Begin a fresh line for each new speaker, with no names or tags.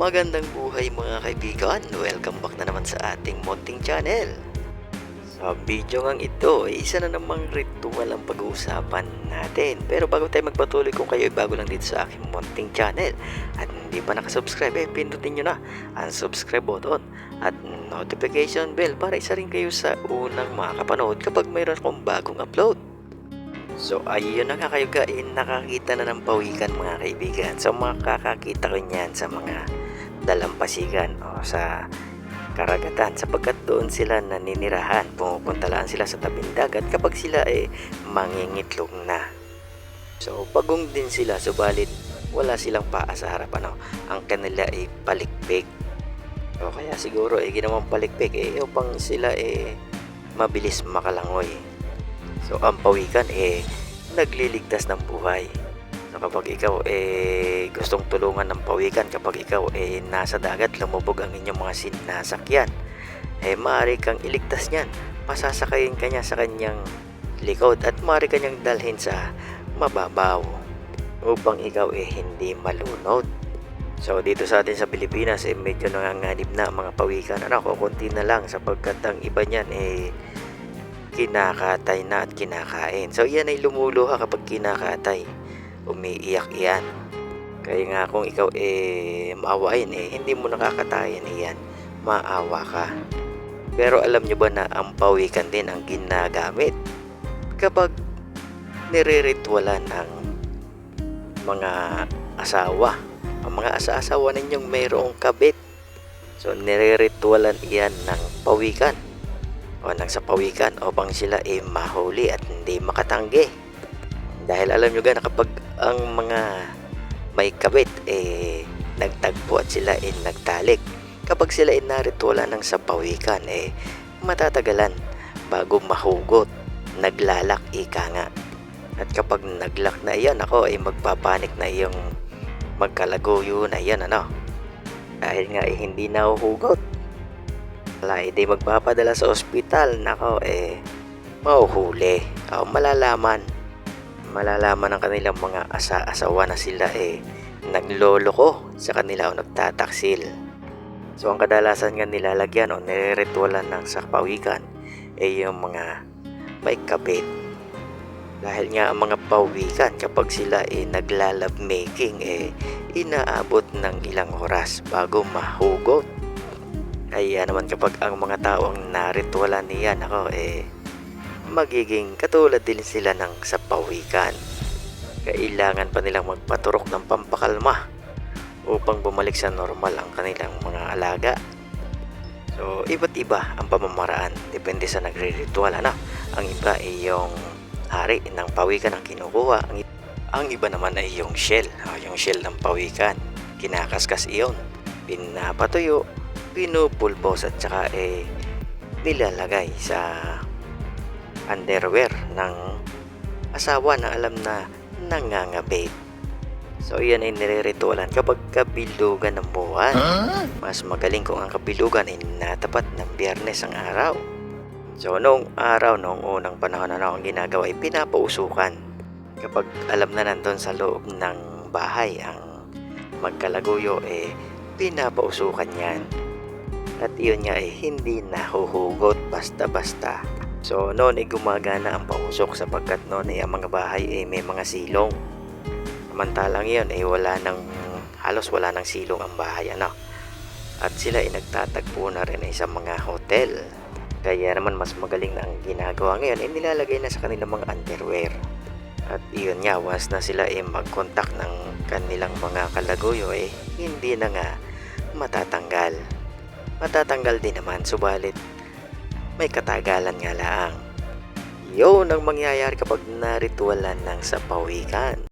Magandang buhay mga kaibigan, welcome back na naman sa ating Monting Channel. Sa video ngang ito, isa na namang ritual ang pag-uusapan natin. Pero bago tayo magpatuloy kung kayo ay bago lang dito sa aking Monting Channel at hindi pa nakasubscribe, eh pindutin nyo na ang subscribe button at notification bell para isa rin kayo sa unang makakapanood kapag mayroon akong bagong upload. So ayun na nga kayo guys, nakakita na ng pawikan mga kaibigan. So makakakita ko niyan sa mga dalampasigan o sa karagatan sapagkat doon sila naninirahan. Pumupunta sila sa tabing dagat kapag sila ay mangingitlog na. So pagong din sila subalit wala silang paa sa harapan. No? Ang kanila ay palikpik. O kaya siguro ay ginawang palikpik eh upang sila eh mabilis makalangoy. So ang pawikan eh nagliligtas ng buhay. So kapag ikaw eh gustong tulungan ng pawikan kapag ikaw eh nasa dagat lumubog ang inyong mga sinasakyan eh maaari kang iligtas niyan. Pasasakayin ka niya sa kanyang likod at maaari kanyang dalhin sa mababaw upang ikaw eh hindi malunod. So dito sa atin sa Pilipinas eh medyo nanganganib na mga pawikan. Ano, kukunti na lang sapagkat ang iba niyan eh kinakatay na at kinakain. So yan ay lumuluha kapag kinakatay. Umiiyak yan. Kaya nga kung ikaw eh maawain eh hindi mo nakakatayin eh yan. Maawa ka. Pero alam nyo ba na ang pawikan din ang ginagamit kapag nire-ritualan ng mga asawa. Ang mga asa-asawa ninyong mayroong kabit. So nire-ritualan iyan ng pawikan o nang sa pawikan upang sila ay mahuli at hindi makatanggi. Dahil alam nyo na kapag ang mga may kabit eh nagtagpo at sila ay nagtalik. Kapag sila ay narituala ng sa pawikan eh matatagalan bago mahugot. Naglalak ika nga. At kapag naglak na iyan ako ay magpapanik na iyong magkalaguyo na iyan ano. Dahil nga ay hindi nahuhugot wala, hindi magpapadala sa ospital. Nako, eh, mauhuli. O, malalaman. Malalaman ng kanilang mga asa-asawa na sila eh, nagloloko sa kanila o nagtataksil. So, ang kadalasan nga nilalagyan o nire-ritualan ng sa pawikan eh yung mga may kabit. Dahil nga ang mga pawikan kapag sila eh naglalab making eh inaabot ng ilang oras bago mahugot. Kaya naman kapag ang mga tao ang naritualan niya, ako eh, magiging katulad din sila ng sa pawikan. Kailangan pa nilang magpaturok ng pampakalma upang bumalik sa normal ang kanilang mga alaga. So, iba't iba ang pamamaraan. Depende sa nagre-ritual. Ano? Ang iba ay yung hari ng pawikan ang kinukuha. Ang, ang iba naman ay yung shell. ah, yung shell ng pawikan. Kinakaskas iyon. Pinapatuyo pinupulbos at saka eh nilalagay sa underwear ng asawa na alam na nangangabit. So yan ay nire-ritualan kapag kabilugan ng buwan. Mas magaling kung ang kabilugan ay natapat ng biyernes ang araw. So noong araw, noong unang panahon na ang ginagawa ay pinapausukan. Kapag alam na nandun sa loob ng bahay ang magkalaguyo eh pinapausukan yan. At iyon nga ay hindi nahuhugot basta-basta. So noon ay gumagana ang pausok sapagkat noon ay ang mga bahay ay may mga silong. Samantalang iyon ay wala nang halos wala nang silong ang bahay ano. At sila ay nagtatagpo na rin ay sa mga hotel. Kaya naman mas magaling na ang ginagawa ngayon ay nilalagay na sa kanilang mga underwear. At iyon nga, once na sila ay mag-contact ng kanilang mga kalaguyo eh, hindi na nga matatanggal matatanggal din naman subalit may katagalan nga lang. Yun ang mangyayari kapag naritualan ng sa pawikan.